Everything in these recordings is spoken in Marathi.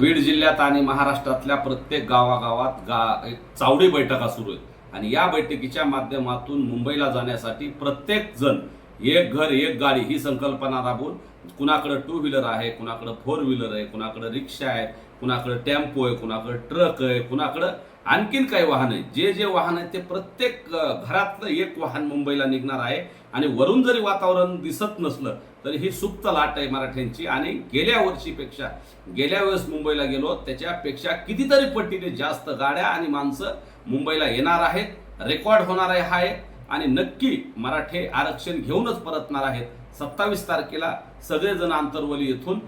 बीड जिल्ह्यात आणि महाराष्ट्रातल्या प्रत्येक गावागावात गा एक चावडी बैठका सुरू आहेत. आणि या बैठकीच्या माध्यमातून मुंबईला जाण्यासाठी प्रत्येक जण एक घर एक गाडी ही संकल्पना राबवून कुणाकडं टू व्हीलर आहे कुणाकडं फोर व्हीलर आहे कुणाकडं रिक्षा आहे कुणाकडं टेम्पो आहे कुणाकडं ट्रक आहे कुणाकडं आणखीन काही वाहन आहे. जे जे वाहन आहे ते प्रत्येक घरातलं एक वाहन मुंबईला निघणार आहे आणि वरून जरी वातावरण दिसत नसलं तरी ही सुप्त लाट आहे मराठ्यांची आणि गेल्या वर्षीपेक्षा गेल्या वेळेस मुंबईला गेलो त्याच्यापेक्षा कितीतरी पटीने जास्त गाड्या आणि माणसं मुंबईला येणार आहेत. रेकॉर्ड होणार आहे हा एक. आणि नक्की मराठे आरक्षण घेऊनच परतणार आहेत. सत्तावीस तारखेला सगळेजण आंतरवली येथून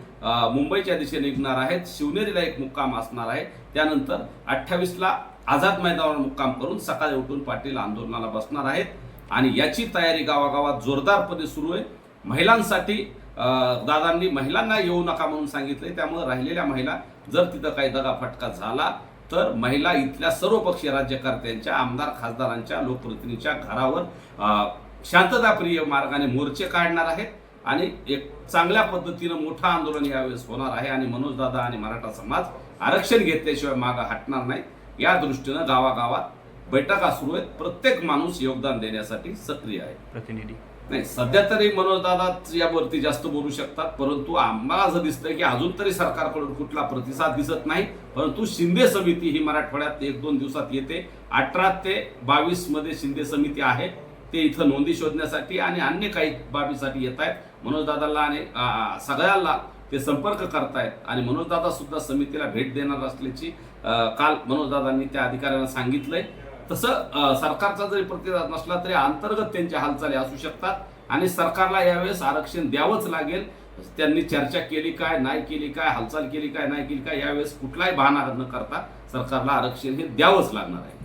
मुंबईच्या दिशेने निघणार आहेत. शिवनेरीला एक मुक्काम असणार आहे. त्यानंतर अठ्ठावीसला आझाद मैदानावर मुक्काम करून सकाळी उठून पाटील आंदोलनाला बसणार आहेत. आणि याची तयारी गावागावात जोरदारपणे सुरू आहे. महिलांसाठी दादांनी महिलांना येऊ नका म्हणून सांगितले त्यामुळे राहिलेल्या महिला जर तिथं काही दगाफटका झाला तर महिला इथल्या सर्व पक्षीय राज्यकर्त्यांच्या आमदार खासदारांच्या लोकप्रतिनिधीच्या घरावर शांतताप्रिय मार्गाने मोर्चे काढणार आहेत आणि एक चांगल्या पद्धतीनं मोठं आंदोलन यावेळेस होणार आहे आणि मनोजदादा आणि मराठा समाज आरक्षण घेतल्याशिवाय मागं हटणार नाही. या दृष्टीनं गावागावात बैठका सुरू आहेत. प्रत्येक माणूस योगदान देण्यासाठी सक्रिय आहे. प्रतिनिधी. नाही सध्या तरी मनोजदादाच यावरती जास्त बोलू शकतात परंतु आम्हाला असं दिसतंय की अजून तरी सरकारकडून कुठला प्रतिसाद दिसत नाही. परंतु शिंदे समिती ही मराठवाड्यात एक दोन दिवसात येते. अठरा ते बावीसमध्ये शिंदे समिती आहे. ते इथं नोंदी शोधण्यासाठी आणि अन्य काही बाबीसाठी येत आहेत. मनोजदादाला आणि आ, सगळ्यांना ते संपर्क करतायत आणि मनोजदादा सुद्धा समितीला भेट देणार असल्याची काल मनोजदादांनी त्या अधिकाऱ्यांना सांगितलंय. तसं सरकारचा जरी प्रतिसाद नसला तरी अंतर्गत त्यांच्या हालचाली असू शकतात आणि सरकारला यावेळेस आरक्षण द्यावंच लागेल. त्यांनी चर्चा केली काय नाही केली काय हालचाल केली काय नाही केली काय यावेळेस कुठलाही भान न करता सरकारला आरक्षण हे द्यावंच लागणार आहे.